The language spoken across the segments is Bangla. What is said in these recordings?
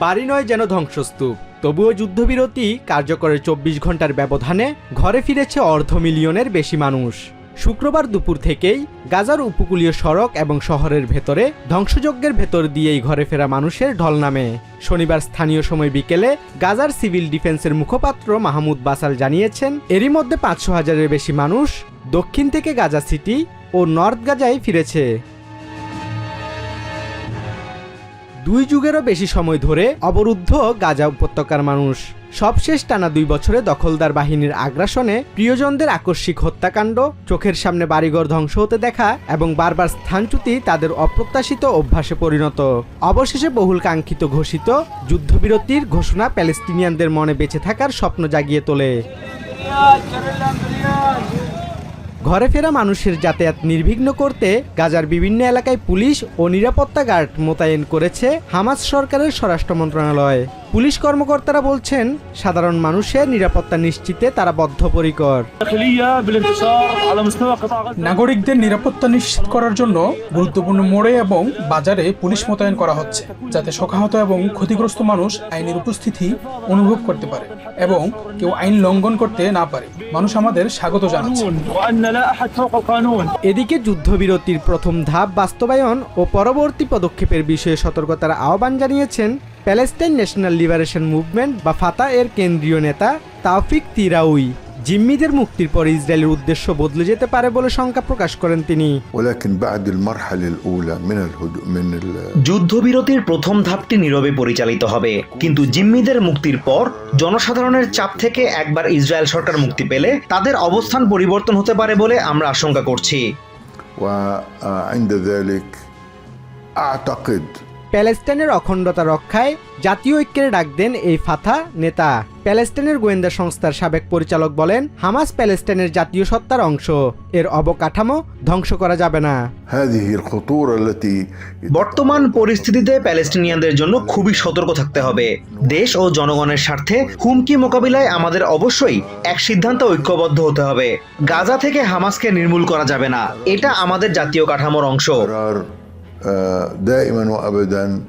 বাড়ি নয় যেন ধ্বংসস্তূপ। তবুও যুদ্ধবিরতি কার্যকরের চব্বিশ ঘণ্টার ব্যবধানে ঘরে ফিরেছে অর্ধ মিলিয়নের বেশি মানুষ। শুক্রবার দুপুর থেকেই গাজার উপকূলীয় সড়ক এবং শহরের ভেতরে ধ্বংসযজ্ঞের ভেতর দিয়েই ঘরে ফেরা মানুষের ঢল নামে। শনিবার স্থানীয় সময় বিকেলে গাজার সিভিল ডিফেন্সের মুখপাত্র মাহমুদ বাসাল জানিয়েছেন, এরই মধ্যে পাঁচশো হাজারের বেশি মানুষ দক্ষিণ থেকে গাজা সিটি ও নর্থ গাজায় ফিরেছে। দুই যুগেরও বেশি সময় ধরে অবরুদ্ধ গাজা উপত্যকার মানুষ। সবশেষ টানা দুই বছরে দখলদার বাহিনীর আগ্রাসনে প্রিয়জনদের আকস্মিক হত্যাকাণ্ড, চোখের সামনে বাড়িঘর ধ্বংস হতে দেখা এবং বারবার স্থানচ্যুতি তাদের অপ্রত্যাশিত অভ্যাসে পরিণত। অবশেষে বহুল কাঙ্ক্ষিত ঘোষিত যুদ্ধবিরতির ঘোষণা প্যালেস্টিনিয়ানদের মনে বেঁচে থাকার স্বপ্ন জাগিয়ে তোলে। ঘরে ফেরা মানুষের যাতায়াত নির্বিঘ্ন করতে গাজার বিভিন্ন এলাকায় পুলিশ ও নিরাপত্তা গার্ড মোতায়েন করেছে হামাস সরকারের স্বরাষ্ট্র মন্ত্রণালয়। পুলিশ কর্মকর্তারা বলছেন সাধারণ মানুষের নিরাপত্তা নিশ্চিতে তারা বদ্ধপরিকর। নাগরিকদের নিরাপত্তা নিশ্চিত করার জন্য গুরুত্বপূর্ণ মোড়ে এবং বাজারে পুলিশ মোতায়েন করা হচ্ছে যাতে সখাহত এবং ক্ষতিগ্রস্ত মানুষ আইনের উপস্থিতি অনুভব করতে পারে এবং কেউ আইন লঙ্ঘন করতে না পারে। মানুষ আমাদের স্বাগত জানাচ্ছে। এদিকে যুদ্ধবিরতির প্রথম ধাপ বাস্তবায়ন ও পরবর্তী পদক্ষেপের বিষয়ে সতর্কতার আহ্বান জানিয়েছেন প্যালেস্টাইন ন্যাশনাল লিবারেশন মুভমেন্ট বা ফাতা এর কেন্দ্রীয় নেতা তাওফিক তিরাউই জিম্মিদের মুক্তির পর ইসরায়েলের উদ্দেশ্য বদলে যেতে পারে বলে শঙ্কা প্রকাশ করেন তিনি ولكن بعد المرحلة الأولى من الهدوء من ال যুদ্ধবিরতির প্রথম ধাপটি নীরবে পরিচালিত হবে কিন্তু জিম্মিদের মুক্তির পর জনসাধারণের চাপ থেকে একবার ইসরায়েল সরকার মুক্তি পেলে তাদের অবস্থান পরিবর্তন হতে পারে বলে আমরা আশঙ্কা করছি وعند ذلك أعتقد প্যালেস্টাইনের অখণ্ডতা রক্ষায় জাতীয় ঐক্যের ডাক দেন এই ফাথা নেতা। প্যালেস্টাইনের গোয়েন্দা সংস্থার সাবেক পরিচালক বলেন, হামাস প্যালেস্টাইনের জাতীয় সত্তার অংশ। এর অবকাঠামো ধ্বংস করা যাবে না। বর্তমান পরিস্থিতিতে প্যালেস্টিনিয়ানদের জন্য খুবই সতর্ক থাকতে হবে। দেশ ও জনগণের স্বার্থে হুমকি মোকাবিলায় আমাদের অবশ্যই এক সিদ্ধান্ত ঐক্যবদ্ধ হতে হবে। গাজা থেকে হামাসকে নির্মূল করা যাবে না। এটা আমাদের জাতীয় কাঠামোর অংশ।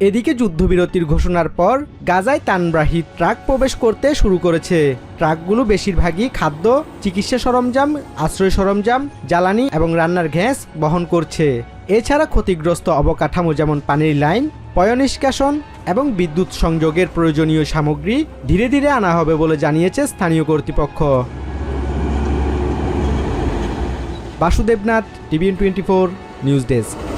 এদিকে যুদ্ধবিরতির ঘোষণার পর গাজায় তানব্রাহি ট্রাক প্রবেশ করতে শুরু করেছে। ট্রাকগুলো বেশিরভাগই খাদ্য, চিকিৎসা সরঞ্জাম, আশ্রয় সরঞ্জাম, জ্বালানি এবং রান্নার ঘ্যাস বহন করছে। এছাড়া ক্ষতিগ্রস্ত অবকাঠামো যেমন পানির লাইন পয়নিষ্কাশন এবং বিদ্যুৎ সংযোগের প্রয়োজনীয় সামগ্রী ধীরে ধীরে আনা হবে বলে জানিয়েছে স্থানীয় কর্তৃপক্ষ। Basudevnath TVN twenty four, news desk.